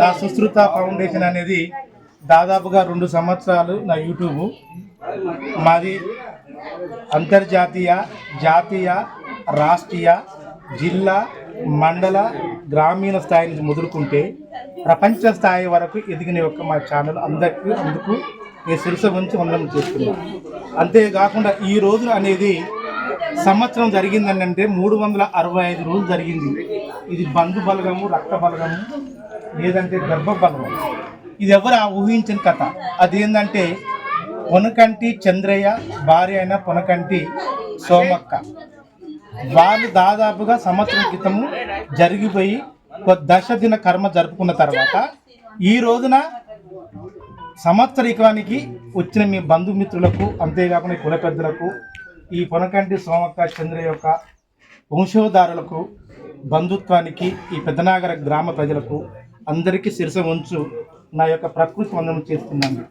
నా సుశ్రుత ఫౌండేషన్ అనేది దాదాపుగా రెండు సంవత్సరాలు నా యూట్యూబ్. మాది అంతర్జాతీయ జాతీయ రాష్ట్రీయ జిల్లా మండల గ్రామీణ స్థాయి నుంచి మొదలుకుంటే ప్రపంచ స్థాయి వరకు ఎదిగిన యొక్క మా ఛానల్ అందరికీ అందుకు ఈ శిరస ఉంచి వందనం చేస్తున్నాను అంతేకాకుండా ఈ రోజు అనేది సంవత్సరం జరిగిందని అంటే మూడు వందల అరవై ఐదు రోజులు జరిగింది. ఇది బంధు బలగము రక్త బలగము లేదంటే గర్భ ఇది ఎవరు ఆ ఊహించిన కథ? అదేంటంటే పొనకంటి చంద్రయ్య భార్య అయిన పొనకంటి సోమక్క. వాళ్ళు దాదాపుగా సంవత్సరం క్రితము జరిగిపోయి ఒక దశ దిన కర్మ జరుపుకున్న తర్వాత ఈ రోజున సంవత్సరికానికి వచ్చిన మీ బంధుమిత్రులకు అంతేకాకుండా ఈ కుల పెద్దలకు ఈ పొనకంటి సోమక్క చంద్ర యొక్క వంశోధారులకు బంధుత్వానికి ఈ పెద్దనాగర గ్రామ ప్రజలకు అందరికీ శిరస ఉంచు నా యొక్క ప్రకృతి వందనం చేస్తున్నాను.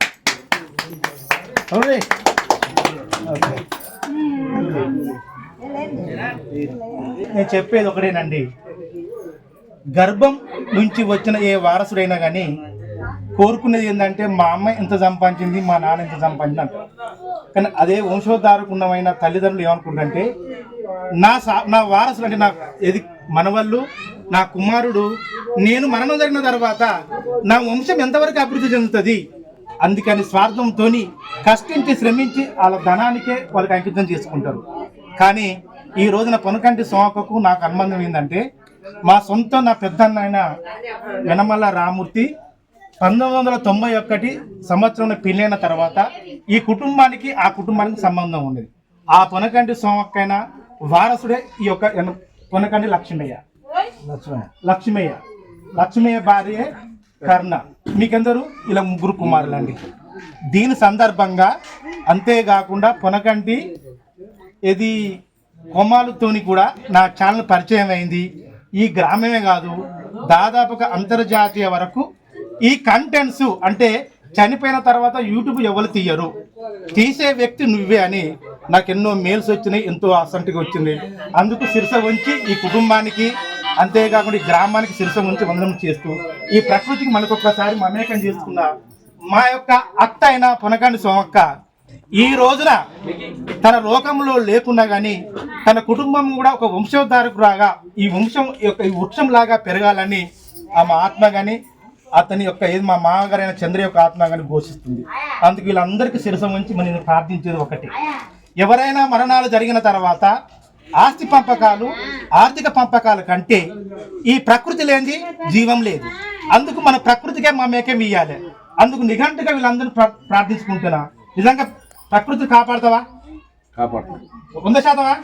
నేను చెప్పేది ఒకటేనండి. గర్భం నుంచి వచ్చిన ఏ వారసుడైనా కానీ కోరుకునేది ఏంటంటే మా అమ్మ ఎంత సంపాదించింది మా నాన్న ఎంత సంపాదించింది కానీ అదే వంశోద్ధారకున్నమైన తల్లిదండ్రులు ఏమనుకుంటారంటే నా సా నా వారసులు అంటే నా ఎది మనవళ్ళు నా కుమారుడు నేను మరణం జరిగిన తర్వాత నా వంశం ఎంతవరకు అభివృద్ధి చెందుతుంది? అందుకని స్వార్థంతో కష్టించి శ్రమించి వాళ్ళ ధనానికే వాళ్ళకి అంకితం చేసుకుంటారు. కానీ ఈ రోజున పనుకంటి సోమకకు నాకు అనుబంధం ఏంటంటే మా సొంత నా పెద్దన్న వెనమల్ల రామూర్తి పంతొమ్మిది వందల తొంభై ఒకటి సంవత్సరంలో పెళ్ళైన తర్వాత ఈ కుటుంబానికి ఆ కుటుంబానికి సంబంధం ఉండేది ఆ పొనకంటి సోమక్కైన వారసుడే ఈ యొక్క పొనకంటి లక్ష్మయ్య లక్ష్మయ్య. లక్ష్మయ్య. భార్య కర్ణ. మీకందరూ? ఇలా ముగ్గురు కుమారులండి. దీని సందర్భంగా అంతేకాకుండా పొనకంటి ఇది కొమ్మాలతోని కూడా నా ఛానల్ పరిచయం అయింది. ఈ గ్రామమే కాదు దాదాపుగా అంతర్జాతీయ వరకు ఈ కంటెంట్స్ అంటే చనిపోయిన తర్వాత యూట్యూబ్ ఎవరు తీయరు. తీసే వ్యక్తి నువ్వే అని నాకు ఎన్నో మెయిల్స్ వచ్చినాయి ఎంతో అసంటిగా వచ్చింది. అందుకు శిరస వంచి ఈ కుటుంబానికి అంతేకాకుండా ఈ గ్రామానికి శిరసం ఉంచి వందనం చేస్తూ ఈ ప్రకృతికి మనకొక్కసారి మమేకం చేసుకున్న మా యొక్క అత్త అయిన పొనకాండి సోమక్క ఈ రోజున తన లోకంలో లేకున్నా కానీ తన కుటుంబం కూడా ఒక వంశోద్ధారకురాగా ఈ వంశం యొక్క ఈ వృక్షం లాగా పెరగాలని ఆమె ఆత్మ కానీ అతని యొక్క ఏది మా మామగారైన చంద్ర యొక్క ఆత్మ కానీ ఘోషిస్తుంది. అందుకు వీళ్ళందరికీ శిరసం ఉంచి మనం ప్రార్థించేది ఒకటి. ఎవరైనా మరణాలు జరిగిన తర్వాత ఆస్తి పంపకాలు ఆర్థిక పంపకాల కంటే ఈ ప్రకృతి లేనిది జీవం లేదు. అందుకు మన ప్రకృతికే మమేకం ఇయ్యాలి అందుకు నిఘంటుగా వీళ్ళందరూ ప్రా- ప్రార్థించుకుంటున్నా. నిజంగా ప్రకృతి కాపాడతావా? కాపాడుతాం. వంద శాతమా?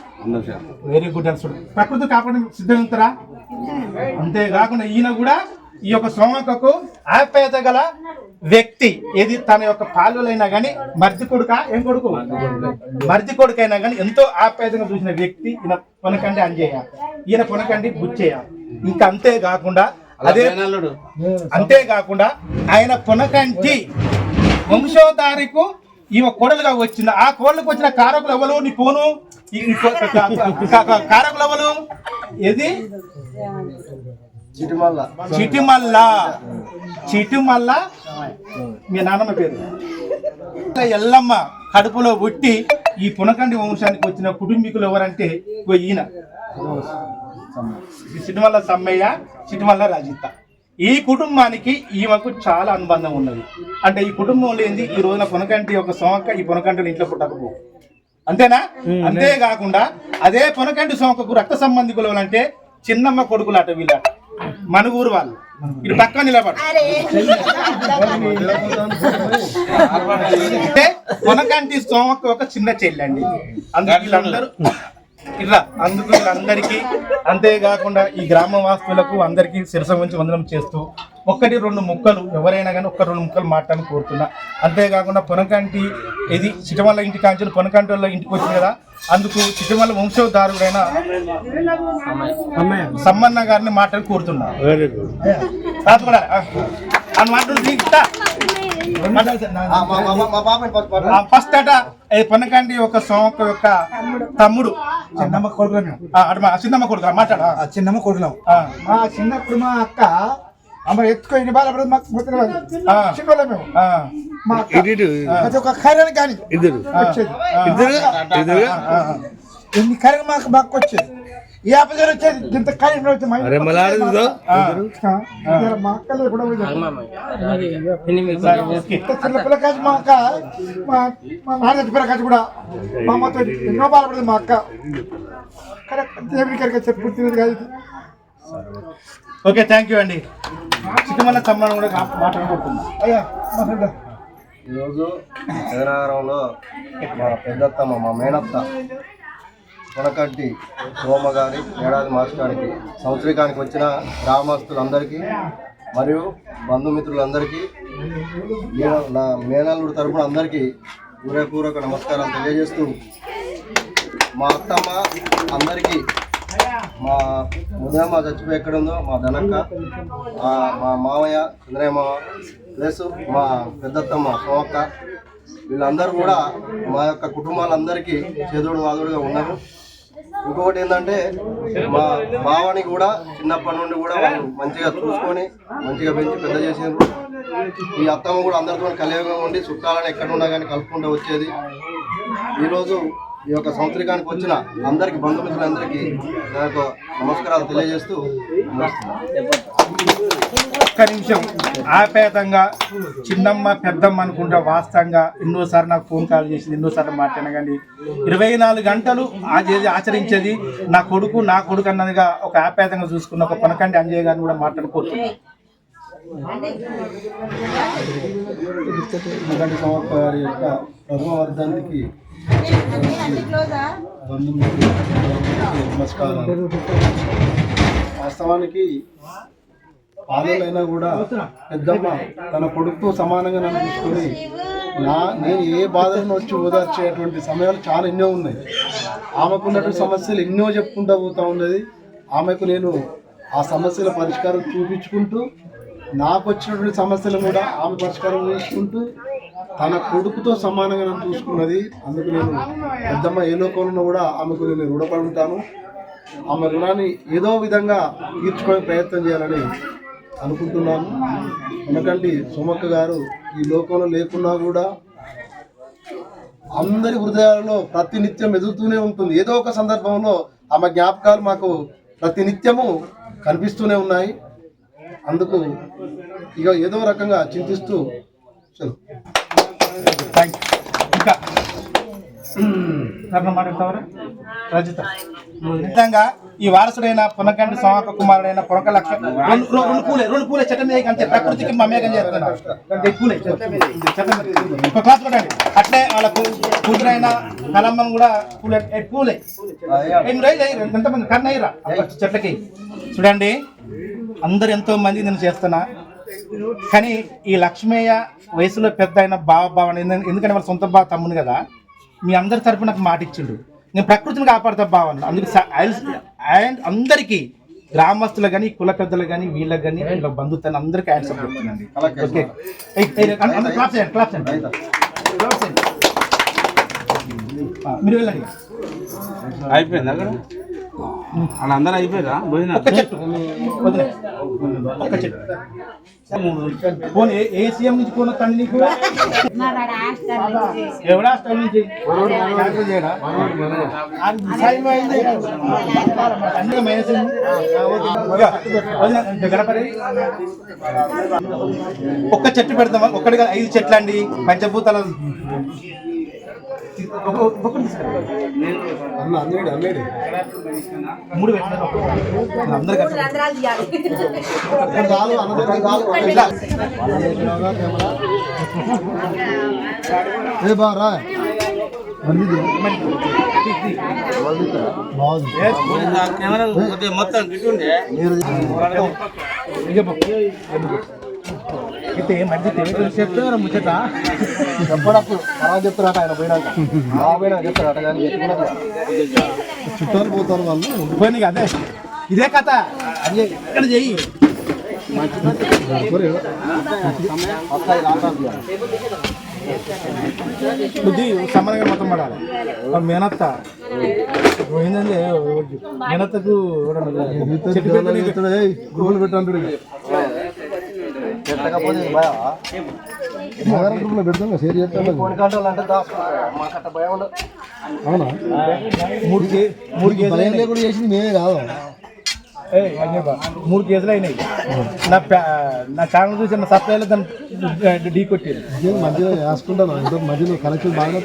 శాతం. వెరీ గుడ్ అన్సుడు ప్రకృతి కాపాడడం సిద్ధమవుతారా? అంతేకాకుండా ఈయన కూడా ఈ యొక్క సోమకకు ఆప్యాయత గల వ్యక్తి ఏది తన యొక్క పాలులైనా కానీ మర్ది కొడుక ఏం కొడుకు మర్ది కొడుకైనా కానీ ఎంతో ఆప్యాయతగా చూసిన వ్యక్తి ఈయన పొనకండి అంజయ్య ఈయన పొనకండి బుచ్చయ్య ఇంకా అంతేకాకుండా అదే అల్లుడు అంతేకాకుండా ఆయన పొనకంటి వంశోధారికు ఈమె కోడలుగా వచ్చింది ఆ కోడలకు వచ్చిన కారకులు ఎవరు నీ పోను కారకులు ఎవరు ఏది చిటిమల్ల. చిటిమల్ల. చిటిమల్ల? మీ నాన్నమ్మ పేరు. ఎల్లమ్మ కడుపులో పుట్టి ఈ పునకండి వంశానికి వచ్చిన కుటుంబీకులు ఎవరంటే ఈయన. చిటిమల్ల సమ్మయ్య చిటిమల్ల రాజిత ఈ కుటుంబానికి ఈమెకు చాలా అనుబంధం ఉన్నది. అంటే ఈ కుటుంబం లేనిది ఈ రోజున పునకంటి యొక్క సోమక్క ఈ పునకంటిని ఇంట్లో పుట్టకపో అంతేనా? అంతేకాకుండా అదే పునకంటి సోమకకు రక్త సంబంధికులు అంటే చిన్నమ్మ కొడుకులు అట వీళ్ళట. మనుగూరు వాళ్ళు. ఇటు పక్క నిలబడు. అంటే కొనకంటి సోమకు ఒక చిన్న చెల్లండి. అందుకు వీళ్ళందరూ ఇలా అందుకు వీళ్ళందరికీ అంతేకాకుండా ఈ గ్రామ వాస్తువులకు అందరికీ శిరస ఉంచి వందనం చేస్తూ ఒక్కటి రెండు ముక్కలు ఎవరైనా కానీ ఒక్క రెండు ముక్కలు మాట్లాడని కోరుతున్నా. అంతేకాకుండా పొనకంటి ఇది చిటమల్ల ఇంటి కాంచెలు పొనకంటి వాళ్ళ ఇంటికి వచ్చింది కదా అందుకు చిటమల్ల వంశోద్ధారుడైన సమ్మన్న గారిని మాట్లాడి కోరుతున్నా. తాత కూడా ఫస్ట్ అట ఏ పనకండి ఒక సోమక యొక్క తమ్ముడు. చిన్నమ్మ కొడుకులం ఆ, అటు మా చిన్నమ్మ కొడుకు మాట్లాడ ఆ చిన్నమ్మ కొడుకులం. మా చిన్నప్పుడు మా అక్క అమ్మ ఎత్తుకో ఇన్ని బాధపడదు మాకు. చిన్నోళ్ళం మేము. మా ప్రతి ఒక్క కానీ ఇద్దరు. ఇద్దరు. ఎన్ని కార్యం మాకు మాకు వచ్చేది. వచ్చేది ఇంత వచ్చేది మా మా అక్కలే కూడా చిన్న మా అక్క. మా మా నాన్న కూడా. మా అమ్మతో ఎన్నో బాధపడదు మా అక్క. కరెక్ట్ దేవుడి చెప్పు తినేది కాదు. ఓకే థ్యాంక్ యూ అండి. చిట్టమల్ల తమ్మని కూడా మాట్లాడుకుంటున్నాం అయ్యా మాట్లాడ ఈరోజు నగరంలో మా పెద్దత్తమ్మ మా మేనత్త కొనకట్టి సోమ గారి ఏడాది మార్చడానికి సంవత్సరికానికి వచ్చిన గ్రామస్తులందరికీ మరియు బంధుమిత్రులందరికీ నేను నా మేనల్లుడు తరపున అందరికీ హృదయపూర్వక నమస్కారాలు తెలియజేస్తూ మా అత్తమ్మ అందరికీ మా ఉదయమ్మ చచ్చిపోయి ఎక్కడ ఉందో మా ధనక్క మా మామయ్య చంద్రయ్య మామ ప్లస్ మా పెద్దత్తమ్మ సోమక్క వీళ్ళందరూ కూడా మా యొక్క కుటుంబాలందరికీ చేదుడు వాదుడుగా ఉన్నారు. ఇంకొకటి ఏంటంటే మా బావని కూడా చిన్నప్పటి నుండి కూడా వాళ్ళు మంచిగా చూసుకొని మంచిగా పెంచి పెద్ద చేసారు ఈ అత్తమ్మ కూడా అందరితో కలియుగంగా ఉండి చుట్టాలని ఎక్కడ ఉన్నా కానీ కలుపుకుంటూ వచ్చేది. ఈరోజు ఈ యొక్క సంవత్సరికానికి వచ్చిన అందరికి బంధుమిత్రులందరికీ నా యొక్క నమస్కారాలు తెలియజేస్తూ. ఒక్క నిమిషం ఆపేతంగా చిన్నమ్మ పెద్దమ్మ అనుకుంటా వాస్తవంగా ఎన్నోసార్లు నాకు ఫోన్ కాల్ చేసింది ఎన్నోసార్లు మాట్లాడినా కానీ ఇరవై నాలుగు గంటలు ఆచే- ఆచరించేది నా కొడుకు నా కొడుకు అన్నదిగా ఒక ఆపేతంగా చూసుకున్న ఒక పనకండి అంజయ్య గారిని కూడా మాట్లాడుకోవచ్చు ఎందుకంటే గారి యొక్క ప్రథమ నమస్కారం వాస్తవానికి పాదలైనా కూడా పెద్దమ్మ తన కొడుకుతో సమానంగా నన్ను చూసుకొని నా నేను ఏ బాధలను వచ్చి ఓదార్చేటువంటి సమయాలు చాలా ఎన్నో ఉన్నాయి. ఆమెకున్నటువంటి సమస్యలు ఎన్నో చెప్పుకుంటూ పోతూ ఉన్నది. ఆమెకు నేను ఆ సమస్యల పరిష్కారం చూపించుకుంటూ నాకు వచ్చినటువంటి సమస్యలు కూడా ఆమె పరిష్కారం చేసుకుంటూ తన కొడుకుతో సమానంగా నన్ను చూసుకున్నది. అందుకు నేను పెద్దమ్మ ఏ లోకంలో కూడా ఆమెకు నేను రుణపడి ఉంటాను. ఆమె రుణాన్ని ఏదో విధంగా తీర్చుకునే ప్రయత్నం చేయాలని అనుకుంటున్నాను. ఎందుకంటే సుమక్క గారు ఈ లోకంలో లేకున్నా కూడా అందరి హృదయాలలో ప్రతినిత్యం ఎదుగుతూనే ఉంటుంది. ఏదో ఒక సందర్భంలో ఆమె జ్ఞాపకాలు మాకు ప్రతినిత్యము కనిపిస్తూనే ఉన్నాయి. అందుకు ఇక ఏదో రకంగా చింతిస్తూ చలో. ఇంకా. రజిత. విధంగా ఈ వారసుడైన పునకండి సోమక కుమారుడైన పునక లక్ష రెండు పూలే రెండు పూలే చెట్ట మీద అంతే ప్రకృతికి మమేకం చేస్తున్నా పూలే ఒక క్లాస్ కొట్టండి అట్లే వాళ్ళ కూతురైన కలమ్మను కూడా పూలే పూలే. ఏం రైలు ఎంతమంది కర్ణ చెట్లకి. చూడండి అందరు ఎంతో మంది నేను చేస్తున్నా. కానీ ఈ లక్ష్మయ్య వయసులో పెద్ద అయిన బావ ఎందు- ఎందుకంటే వాళ్ళ సొంత బావ తమ్ముడు కదా మీ అందరి తరపున నాకు మాట ఇచ్చిండు నేను ప్రకృతిని కాపాడుతా అన్నాడు. అందుకు అండ్ అందరికీ గ్రామస్తులు కానీ కుల పెద్దలు కానీ వీళ్ళకి కానీ వీళ్ళ బంధుత్వాన్ని అందరికీ యాన్సర్ చెప్తున్నాండి ఓకే. చేయండి మీరు వెళ్ళండి. అయిపోయింది అందరూ అయిపోయారా? భోజనం ఒక్క చెట్టు. ఒక్క ఏ- సీఎం నుంచి పోన తండ్రి నీకు? ఎవడా నుంచి. ఒక్క చెట్టు పెడతామా ఒక్కడిగా ఐదు చెట్లు అండి పంచభూతాల. మూడు. ఏ బారా? కెమెరా మొత్తం అయితే మంచి తెలియదు చెప్తారా ముచ్చట. చెప్పడప్పుడు తర్వాత చెప్తారట ఆయన పోయినాక. మా పోయినా చెప్తారట కానీ చుట్టాలు పోతారు వాళ్ళు. పోనీ అదే. ఇదే కథ. అదే ఇక్కడ చెయ్యి. బుద్ధి సమానంగా మొత్తం పడాలి. మేనత్త. పోయిందండి మేనత్తకు చెట్టు పెట్టు నీకు. గురువులు పెట్టంటాడు పెట్టకపోతే గ్రూప్లో పెడతాం కదా, షేర్ చేస్తాం కొన్ని గంటలు అంటే దాచుకుంటారు మాకు అట్ట భయం ఉండదు. అవునా? మూడు మూడు కేసులు భయం. లేకుండా చేసింది మేమే కాదు. మూడు కేసులు అయినాయి. నా ప్యా- నా ఛానల్ చూసి నా సబ్స్క్రైబర్ దాన్ని ఢీ కొట్టింది ఇదేం మధ్యలో వేసుకుంటాను ఇంత మధ్యలో కనెక్షన్ బాగా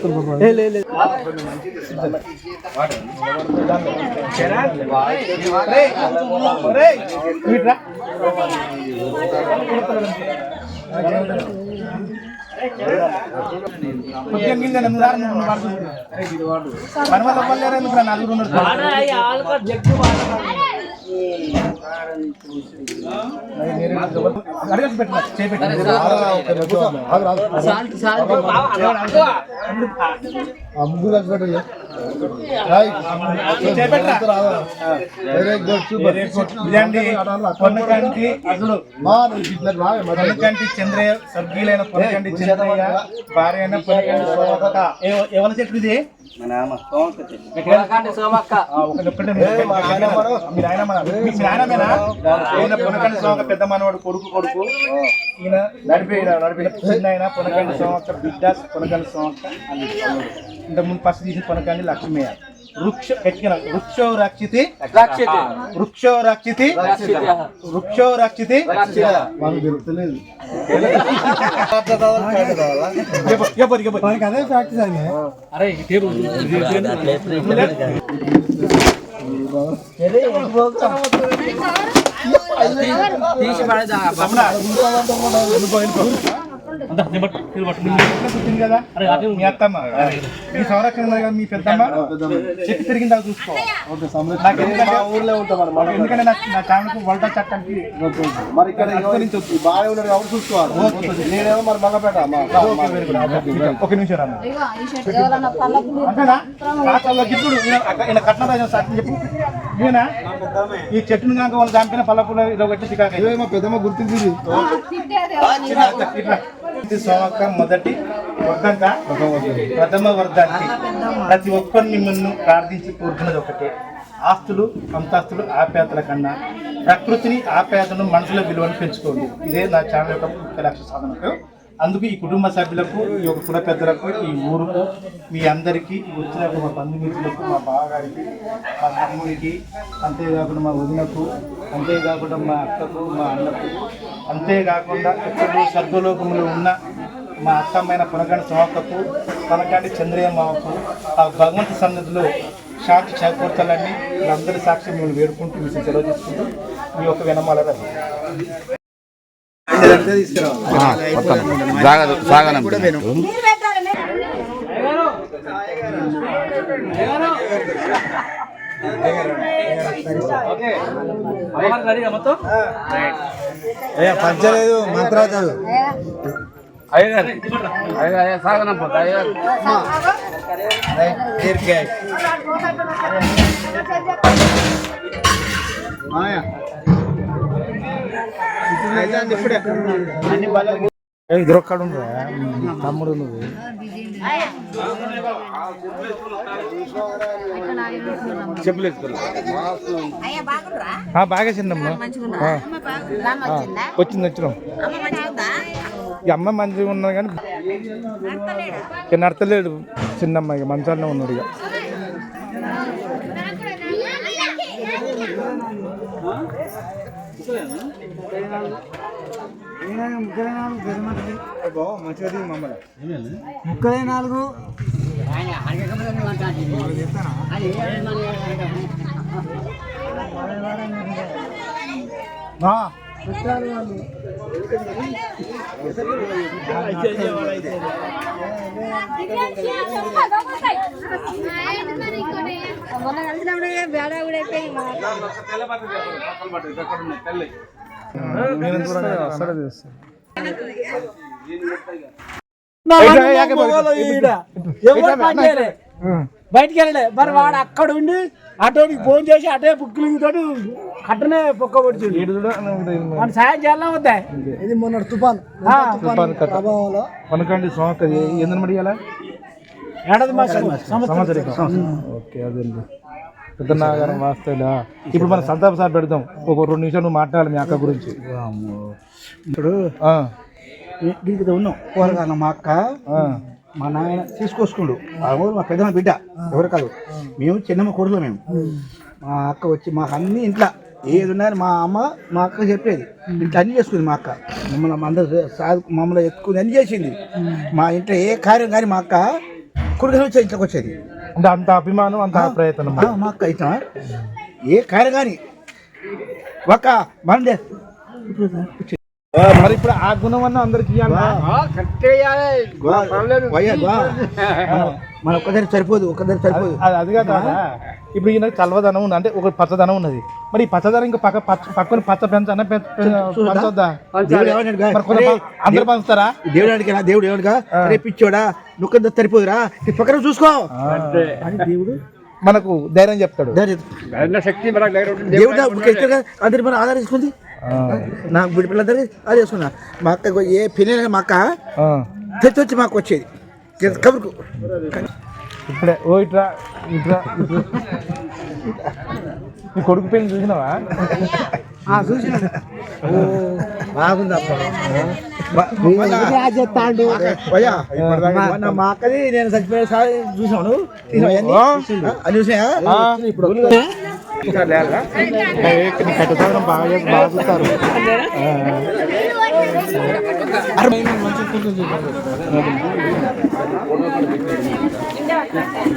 ఎందుకు రా, నలుగురు ఉన్నారు. అడగచ్చు ముగ్గురు పొన్నకంటి అసలు పొన్నకంటి చంద్రయ్య సభ్యులైన పొన్నకంటి చంద్రయ్య భార్య అయిన పొన్నకంటి సోమక్క. ఎవరి చెట్టు ఇది సోమక్క పెద్ద మనవాడు కొడుకు కొడుకు. ఈయన నడిపి నడిపిన చిన్న ఆయన పొనకంటి సోమక్క బిడ్డ పొనకంటి సోమక్క. ఇంత ముందు ఫస్ట్ తీసి పొనకండి లక్ష్మయ్య. వృక్ష ఎక్కిన వృక్షో రక్షితి? వృక్షో రక్షితి? వృక్షో రక్షితి. అదే ప్రాక్టీస్ వెళ్ళిపో, వెళ్ళిపో. ఎట్లా పుట్టింది కదా? మీ అత్తమ్మ. మీ సంరక్షణ కదా మీ పెద్దమ్మ? చెట్టు తిరిగిందా చూసుకో. ఊర్లో ఉంటాం ఎందుకంటే నా చట్టానికి మరి ఇక్కడ ఈ బాగా ఉన్నారు కాబట్టి చూసుకోవాలి. నేనేమో మరి మగపేట మా ఒక నిమిషం ఈయన ఈయన కట్నరాజు సాక్షి చెప్పు. ఈయన ఈ చెట్టును కనుక వాళ్ళు దానిపైన పల్లపులో ఇవే మా పెద్దమ్మ గుర్తించింది. తిట్టేది ఇట్లా మొదటి వర్ధంక ప్రథమ వర్ధంతి ప్రతి ఒక్కరు మిమ్మల్ని ప్రార్థించి కోరుకున్నది ఒకటే. ఆస్తులు అంతస్తులు ఆప్యాతల కన్నా ప్రకృతిని ఆప్యాయతను మనసులో విలువను పెంచుకోండి. ఇదే నా ఛానల్ యొక్క ముఖ్య లక్ష్య సాధనకు అందుకు ఈ కుటుంబ సభ్యులకు ఈ యొక్క కుల పెద్దలకు ఈ ఊరుకు మీ అందరికీ వచ్చిన మా బంధుమిత్రులకు మా బావగారికి మా తమ్ముడికి అంతేకాకుండా మా వదినకు అంతేకాకుండా మా అక్కకు మా అన్నకు అంతేకాకుండా ఎక్కడో సర్వలోకములో ఉన్న మా అత్తమ్మైన పునగండి సోమక్కకు పనకండి చంద్రయ్య మామకు ఆ భగవంతు సన్నిధిలో శాంతి చేకూర్చాలని అందరి సాక్షి మేము వేడుకుంటూ మీ సెలవు తీసుకుంటూ మీ యొక్క వెనమాల పంచలేదు మంత్రాలు అయ్యగారు అయ్యగారు సాగనం పోతా. అయ్యగారు ఇద్దరొక్కడు తమ్ముడు నువ్వు. చెప్పులు అయ్యా బాగుండ్రా ఆ, బాగా చిన్నమ్మ. వచ్చిందా? వచ్చినాం. ఈ అమ్మ మంచిగా ఉన్నా కానీ ఇక నడతలేడు చిన్నమ్మ ఇక మంచాలనే ఉన్నాడు ఇక. ముక్కలే నాలుగు మొన్న కలిసినప్పుడు బేడ కూడా అయిపోయింది నేను కూడా అసలు చేస్తాను. ఎవరు పని చేయలే బయటికి వెళ్ళలే. మరి వాడు అక్కడ ఉండి అటోకి ఫోన్ చేసి అటే బుక్కింగ్ తోటి అట్టనే పొక్క పడుతుంది సాయం చేయాలా వద్దా? ఇది మొన్న తుఫాన్ తుఫాను. ప్రభావంలో. పనకండి సోమక్క ఏందని మడియాలా ఏడాది మాసం సంవత్సరం సంవత్సరం ఓకే అదండి పెద్ద నాగారం వాస్తవులా ఇప్పుడు మనం సంతాప సార్ పెడదాం. ఒక రెండు నిమిషాలు నువ్వు మాట్లాడాలి మీ అక్క గురించి. ఇప్పుడు దీనికి ఉన్నాం. పోరగాన మా అక్క మా నాయన తీసుకొచ్చుకుండు. ఆ ఊరు మా పెద్దమ్మ బిడ్డ ఎవరు కాదు. మేము చిన్నమ్మ కొడుకు మేము. మా అక్క వచ్చి మాకు అన్ని ఇంట్లో ఏది ఉన్నాయని మా అమ్మ మా అక్క చెప్పేది. ఇంట్లో అన్ని చేసుకుంది మా అక్క. మమ్మల్ని అందరూ సాధు మమ్మల్ని ఎత్తుకుని అన్ని చేసింది. మా ఇంట్లో ఏ కార్యం కానీ మా అక్క కొడుకు వచ్చే ఇంట్లోకి వచ్చేది. అంటే అంత అభిమానం అంత ప్రయత్నం. ఆ, మా అక్క ఇష్టమా? ఏ కార్యం కానీ ఒక్క మందే మరి ఇప్పుడు ఆ గుణం అన్న అందరికి ఇవ్వాలా? మన ఒక్కదారి సరిపోదు ఒక్కదారి సరిపోదు. అది అది కాదు. ఇప్పుడు ఈయన చల్లదనం ఉంది అంటే ఒక పచ్చదనం ఉన్నది. మరి ఈ పచ్చదనం ఇంకా పక్క పచ్చ పక్కన పచ్చ పంచొద్దా? అరే, అందరు పంచుతారా? దేవుడు అడిగినా దేవుడు ఏమడుగా అరే పిచ్చోడా నువ్వు సరిపోదురా? నీ పక్కన చూసుకో. అని దేవుడు? మనకు ధైర్యం చెప్తాడు. ధైర్యం శక్తి. దేవుడు అందరి మన ఆధార తీసుకుంది నా బిడ్డ పిల్లలందరూ అది చేసుకున్నా. మా అక్క ఏ పిల్లలు మా అక్క. తెచ్చి వచ్చి మాకు వచ్చేది. కబుర్కు ఇప్పుడే ఓ ఇట్రా ఇట్రా ఇట్రా. నీ కొడుకు పెళ్ళి చూసినావా? బాగుంది అయ్యా మొన్న మా అక్కది నేను చచ్చిపోయే సారి చూసాను కట్టుతాడు బాగా బాగా చూస్తారు.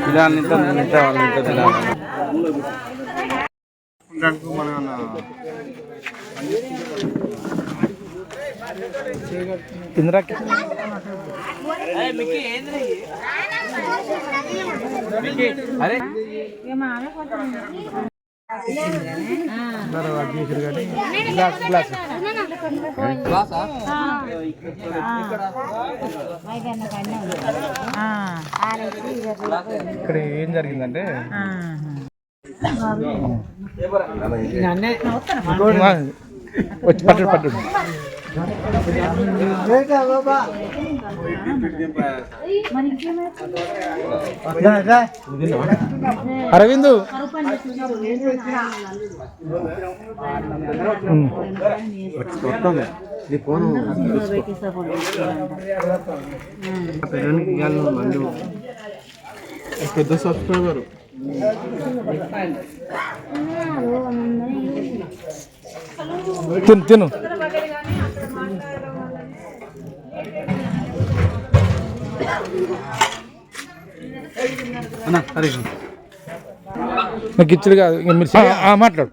తినాలి ఇంత ఇంత వాళ్ళు తినాలి ఇక్కడ ఏం జరిగిందంటే? వచ్చి పట్టడు పట్టడు. అరవింద్. పెద్ద సబ్స్క్రైబర్ తిను తిను. నాకు ఇచ్చుడు కాదు మీరు మాట్లాడు.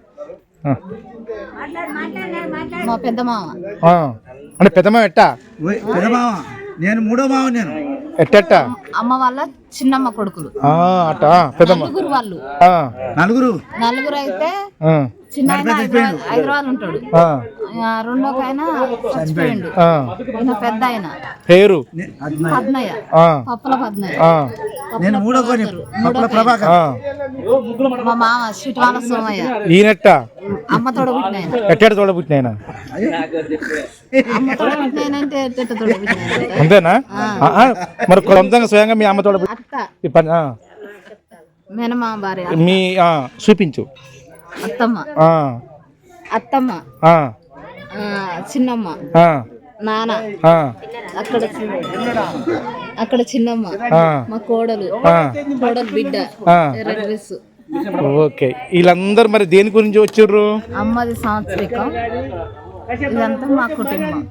మా పెద్ద మామ ఆ. అంటే పెద్దమ్మ ఎట్టా? పెద్ద మామ నేను మూడో మామ నేను. ఎట్టెట్టా? అమ్మ వాళ్ళ చిన్నమ్మ కొడుకులు. నలుగురు వాళ్ళు. ఆ, నలుగురు? నలుగురు అయితే చిన్న హైదరాబాద్ ఉంటాడు. రెండో ఆయన చచ్చిపోయిండు. ఈయన పెద్ద ఆయన. పేరు? పద్మయ్య ఆ, పప్పుల పద్మయ్య ఆ, నేను మూడో పప్పుల ప్రభాకర్. ఆ. మా మామ శిట్వాల సోమయ్య. ఈయనెట్ట? అమ్మ తోడ పుట్టిన ఆయన. ఎట్టెట తోడబుట్టిన ఆయన? అమ్మ తోడ పుట్టిన ఆయన అంటే? అంతేనా? మరి సొంతంగా స్వయంగా మీ అమ్మ తోడబుట్టి అత్త. ఈ పని ఆ, మేనమామ భార్య? మీ చూపించు. అత్తమ్మ. అత్తమ్మ. చిన్నమ్మ. నాన్న. ఆ, అక్కడ అక్కడ చిన్నమ్మ. మా కోడలు. కోడలు బిడ్డ. డ్రెస్. ఓకే. వీళ్ళందరూ మరి దేని గురించి వచ్చిర్రు? అమ్మది సంవత్సరికం ఇదంతా మా కుటుంబం.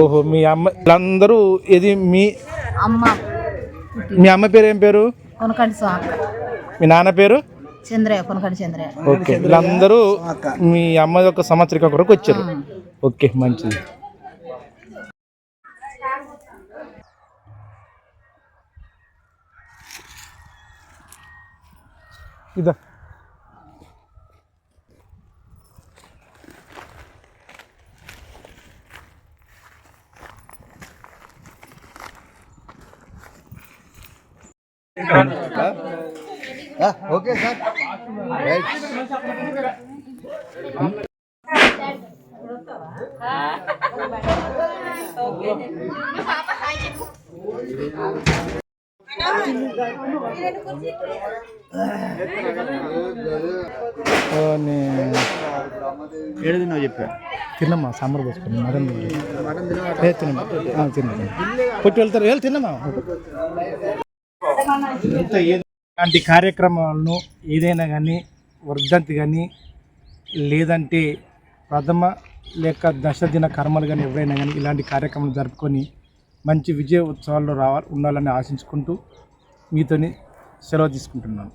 ఓహో మీ అమ్మ వీళ్ళందరూ ఇది మీ అమ్మ. మీ అమ్మ పేరు ఏం పేరు? కొనకండి స్వామి. మీ నాన్న పేరు? చంద్రయ్య కొనకండి చంద్రయ్య. ఓకే. వీళ్ళందరూ మీ అమ్మ యొక్క సంవత్సరిక కొరకు వచ్చారు. ఓకే మంచిది. ఇదా. Okay sir. రైట్ ఏడు తిన్నావు చెప్పా. తిన్నమ్మా సాంబార్ పోసుకుని మటన్ తిన్నమ్మా తిన్నమ్మా. ఆ, పుట్టి వెళ్తారు. వెళ్ళి తిన్నమ్మా. ఇలాంటి కార్యక్రమాలను ఏదైనా కానీ వర్ధంతి కానీ లేదంటే ప్రథమ లేక దశదిన కర్మలు కానీ ఎవరైనా కానీ ఇలాంటి కార్యక్రమాలు జరుపుకొని మంచి విజయ ఉత్సవాల్లో రావాలి ఉండాలని ఆశించుకుంటూ మీతోని సెలవు తీసుకుంటున్నాను.